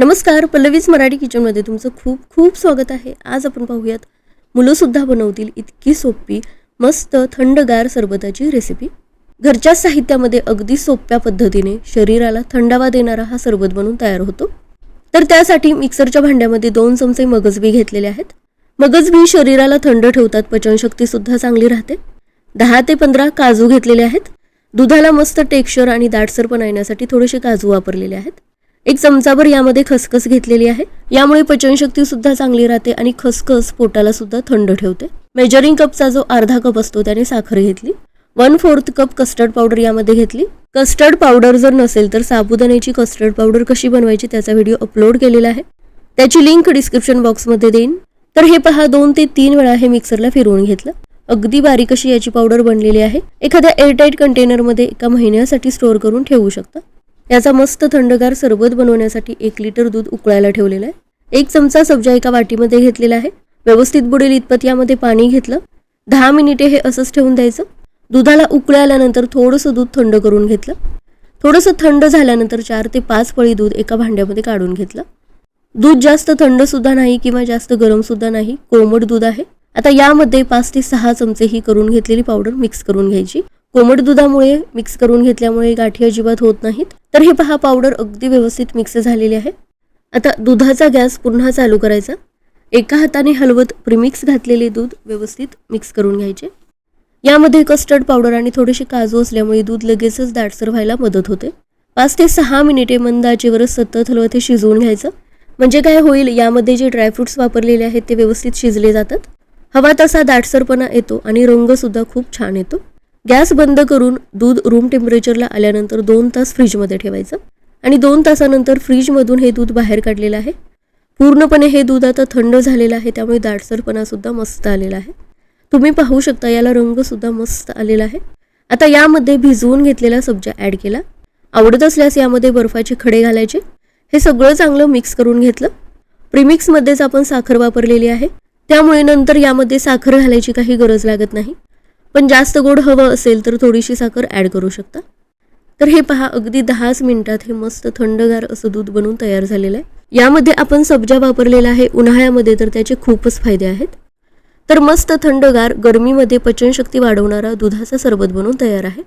नमस्कार पल्लवीज मराठी किचनमध्ये तुमचं खूप खूप स्वागत आहे. आज आपण पाहूयात मुलंसुद्धा बनवतील इतकी सोपी मस्त थंडगार सरबताची रेसिपी घरच्या साहित्यामध्ये अगदी सोप्या पद्धतीने शरीराला थंडावा देणारा हा सरबत बनवून तयार होतो. तर त्यासाठी मिक्सरच्या भांड्यामध्ये दोन चमचे मगजबी घेतलेले आहेत. मगजबी शरीराला थंड ठेवतात पचनशक्तीसुद्धा चांगली राहते. दहा ते पंधरा काजू घेतलेले आहेत. दुधाला मस्त टेक्स्चर आणि दाटसरपणा येण्यासाठी थोडेसे काजू वापरलेले आहेत. एक चमचाभर यामध्ये खसखस घेतलेली आहे. यामुळे पचनशक्ती सुद्धा चांगली राहते आणि खसखस पोटाला सुद्धा थंड ठेवते. मेजरिंग कपचा जो अर्धा कप असतो त्याने साखर घेतली. One fourth cup custard powder यामध्ये घेतली. कस्टर्ड पावडर जर नसेल तर साबुदाण्याची कस्टर्ड पावडर कशी बनवायची त्याचा व्हिडिओ अपलोड केलेला आहे. त्याची लिंक डिस्क्रिप्शन बॉक्समध्ये देईन. तर हे पहा दोन ते तीन वेळा हे मिक्सरला फिरवून घेतलं. अगदी बारीक अशी याची पावडर बनलेली आहे. एखाद्या एअरटाईट कंटेनरमध्ये एका महिन्यासाठी स्टोअर करून ठेवू शकता. याचा मस्त थंडगार सरबत बनवण्यासाठी एक लिटर दूध उकळायला ठेवलेलं आहे. एक चमचा सब्जा एका वाटीमध्ये घेतलेला आहे. व्यवस्थित बुडेल इतपत यामध्ये पाणी घेतलं. दहा मिनिटे हे असंच ठेवून द्यायचं. दुधाला उकळल्यानंतर थोडंसं दूध थंड करून घेतलं. थोडंसं थंड झाल्यानंतर चार ते पाच पळी दूध एका भांड्यामध्ये काढून घेतलं. दूध जास्त थंड सुद्धा नाही किंवा जास्त गरम सुद्धा नाही. कोमट दूध आहे. आता यामध्ये पाच ते सहा चमचे ही करून घेतलेली पावडर मिक्स करून घ्यायची. कोमट दुधामुळे मिक्स करून घेतल्यामुळे गाठी अजिबात होत नाहीत. तर हे पहा पावडर अगदी व्यवस्थित मिक्स झालेली आहे. आता दुधाचा गॅस पुन्हा चालू करायचा. एका हाताने हलवत प्रिमिक्स घातलेले दूध व्यवस्थित मिक्स करून घ्यायचे. यामध्ये कस्टर्ड पावडर आणि थोडेसे काजू असल्यामुळे दूध लगेचच दाटसर व्हायला मदत होते. पाच ते सहा मिनिटे मंद आचेवरच सतत हलवत हे शिजवून घ्यायचं. म्हणजे काय होईल यामध्ये जे ड्रायफ्रुट्स वापरलेले आहेत ते व्यवस्थित शिजले जातात. हवा तसा दाटसरपणा येतो आणि रंगसुद्धा खूप छान येतो. गॅस बंद करून दूध रूम टेम्परेचरला आल्यानंतर दोन तास फ्रीजमध्ये ठेवायचं आणि दोन तासानंतर फ्रीजमधून हे दूध बाहेर काढलेलं आहे. पूर्णपणे हे दूध आता थंड झालेलं आहे त्यामुळे दाटसरपणा सुद्धा मस्त आलेला आहे. तुम्ही पाहू शकता याला रंगसुद्धा मस्त आलेला आहे. आता यामध्ये भिजवून घेतलेला सब्जा ॲड केला. आवडत असल्यास यामध्ये बर्फाचे खडे घालायचे. हे सगळं चांगलं मिक्स करून घेतलं. प्रिमिक्समध्येच आपण साखर वापरलेली आहे. त्यामुळे नंतर यामध्ये साखर घालायची काही गरज लागत नाही. पण जास्त गोड हवं असेल तर थोडीशी साखर ॲड करू शकता. तर हे पहा अगदी दहाच मिनिटात हे मस्त थंडगार असं दूध बनवून तयार झालेलं आहे. यामध्ये आपण सब्जा वापरलेला आहे. उन्हाळ्यामध्ये तर त्याचे खूपच फायदे आहेत. तर मस्त थंडगार गरमीमध्ये पचनशक्ती वाढवणारा दुधाचा सरबत बनवून तयार आहे.